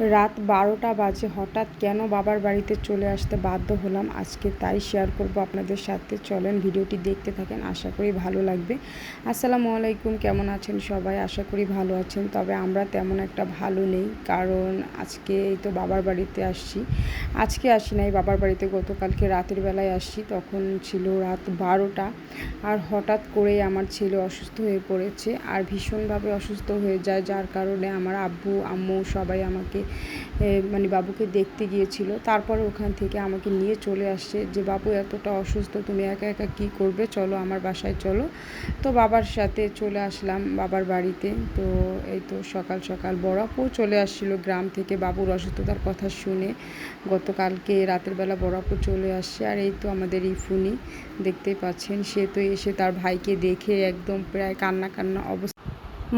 রাত বারোটা বাজে। হঠাৎ কেন বাবার বাড়িতে চলে আসতে বাধ্য হলাম? আজকে তাই শেয়ার করব আপনাদের সাথে। চলেন ভিডিওটি দেখতে থাকেন, আশা করি ভালো লাগবে। আসসালামু আলাইকুম, কেমন আছেন সবাই? আশা করি ভালো আছেন। তবে আমরা তেমন একটা ভালো নেই, কারণ আজকে এই তো বাবার বাড়িতে আসছি। আজকে আসি নাই, বাবার বাড়িতে গতকালকে রাতের বেলায় আসছি। তখন ছিল রাত বারোটা, আর হঠাৎ করেই আমার ছেলে অসুস্থ হয়ে পড়েছে। আর ভীষণভাবে অসুস্থ হয়ে যায়, যার কারণে আমার আব্বু, আম্মু সবাই আমাকে মানে বাবুকে দেখতে গিয়েছিল। তারপরে ওখান থেকে আমাকে নিয়ে চলে আসছে যে, বাবু, এতটা অসুস্থ, তুমি একা একা কী করবে? চলো আমার বাসায় চলো। তো বাবার সাথে চলে আসলাম বাবার বাড়িতে। তো এই তো সকাল সকাল বড়াপুও চলে আসছিল গ্রাম থেকে বাবুর অসুস্থতার কথা শুনে। গতকালকে রাতের বেলা বড়াপু চলে আসছে। আর এই তো আমাদের ইফুনি, দেখতেই পাচ্ছেন। সে তো এসে তার ভাইকে দেখে একদম প্রায় কান্না কান্না অবস্থা।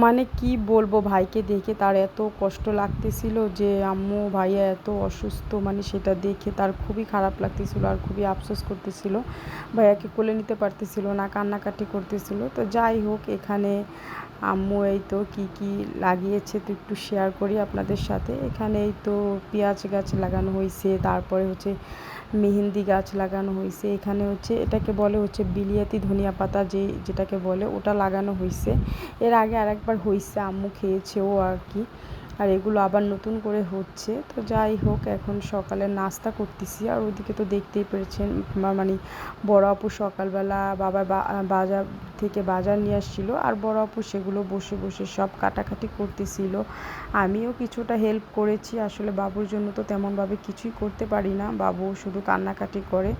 মানে কি বলব ভাইকে দেখে তার এত কষ্ট লাগতেছিল যে, আম্মু, ভাইয়া এত অসুস্থ। মানে সেটা দেখে তার খুবই খারাপ লাগতেছিল আর খুবই আফসোস করতেছিল। ভাইয়াকে কোলে নিতে পারতেছিল না, কান্নাকাটি করতেছিল। তো যাই হোক, এখানে আম্মু, এই তো কি কি লাগিয়েছে তো একটু শেয়ার করি আপনাদের সাথে। এখানে এই তো পেঁয়াজ গাছ লাগানো হয়েছে তারপরে হচ্ছে মেহেন্দি গাছ লাগানো হয়েছে এখানে হচ্ছে, এটাকে বলে হচ্ছে বিলিয়াতি ধনিয়া পাতা যে, যেটাকে বলে, ওটা লাগানো হয়েছে এর আগে আরেকবার হয়েছে আম্মু খেয়েছেও আর কি। আর এগুলো আবার নতুন করে হচ্ছে। তো যাই হোক, এখন সকালে নাস্তা করতেছি। আর ওইদিকে তো দেখতেই পেরেছেন মানে বড় আপু সকালবেলা বাবার বাজার থেকে বাজার নিয়ে আসছিল। আর বড় আপু সেগুলো বসে বসে সব কাটাকাটি করতেছিল। আমিও কিছুটা হেল্প করেছি। আসলে বাবুর জন্য তো তেমনভাবে কিছুই করতে পারি না। বাবু শুধু কান্নাকাটি করে।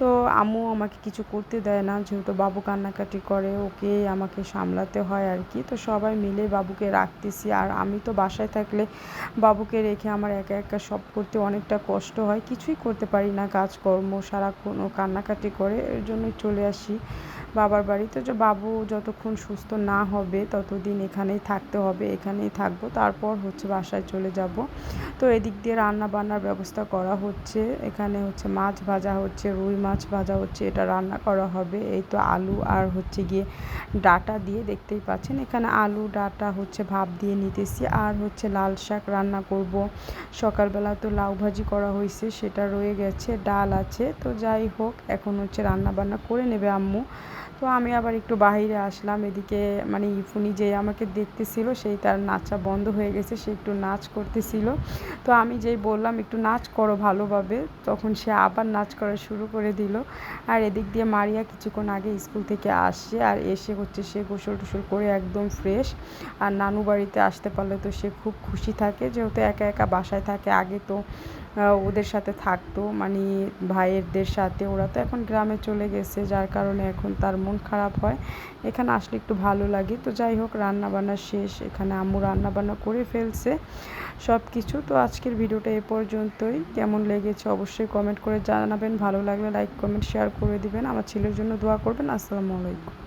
তো আম্মু আমাকে কিছু করতে দেয় না, যেহেতু বাবু কান্নাকাটি করে, ওকে আমাকে সামলাতে হয় আর কি। তো সবাই মিলে বাবুকে রাখতেছি আর আমি তো বাসায় থাকলে বাবুকে রেখে আমার একা একা সব করতে অনেকটা কষ্ট হয়। কিছুই করতে পারি না, কাজকর্ম, সারাক্ষণ ও কান্নাকাটি করে, এর জন্যই চলে আসি বাবার বাড়িতে যে বাবু যতক্ষণ সুস্থ না হবে, ততদিন এখানেই থাকতে হবে, এখানেই থাকব, তারপর হচ্ছে বাসায় চলে যাব। তো এদিক দিয়ে রান্না বান্নার ব্যবস্থা করা হচ্ছে, এখানে হচ্ছে মাছ ভাজা হচ্ছে, রুই মাছ ভাজা হচ্ছে, এটা রান্না করা হবে। এই তো আলু আর হচ্ছে গিয়ে ডাটা দিয়ে দেখতেই পাচ্ছেন। এখানে আলু, ডাটা হচ্ছে ভাপ দিয়ে নিতেছি। আর হচ্ছে লাল শাক রান্না করব। সকালবেলা তো লাউ ভাজি করা হয়েছে সেটা রয়ে গেছে, ডাল আছে। তো যাই হোক, এখন হচ্ছে রান্না বান্না করে নেবে আম্মু। তো আমি আবার একটু বাহিরে আসলাম, এদিকে মানে ইফুনি যে আমাকে দেখতেছিল, সেই তার নাচা বন্ধ হয়ে গেছে, সে একটু নাচ করতেছিল। তো আমি যেই বললাম, একটু নাচ করো ভালোভাবে। তখন সে আবার নাচ করা শুরু করে দিল। আর এদিক দিয়ে মারিয়া কিছুক্ষণ আগে স্কুল থেকে আসছে আর এসে হচ্ছে সে গোসল টোসল করে একদম ফ্রেশ আর নানু বাড়িতে আসতে পারলে তো সে খুব খুশি থাকে, যেহেতু একা একা বাসায় থাকে, আগে তো ওদের সাথে থাকতো মানে ভাইয়েরদের সাথে। ওরা তো এখন গ্রামে চলে গেছে, যার কারণে এখন তার মন খারাপ হয়। এখানে আসলে একটু ভালো লাগে। তো যাই হোক রান্না বান্না শেষ। এখানে আম্মু রান্নাবান্না করে ফেলছে সব কিছু তো আজকের ভিডিওটা এ পর্যন্তই। কেমন লেগেছে অবশ্যই কমেন্ট করে জানাবেন। ভালো লাগলে লাইক কমেন্ট শেয়ার করে দিবেন। আমার ছেলের জন্য দোয়া করবেন। আসসালামু আলাইকুম।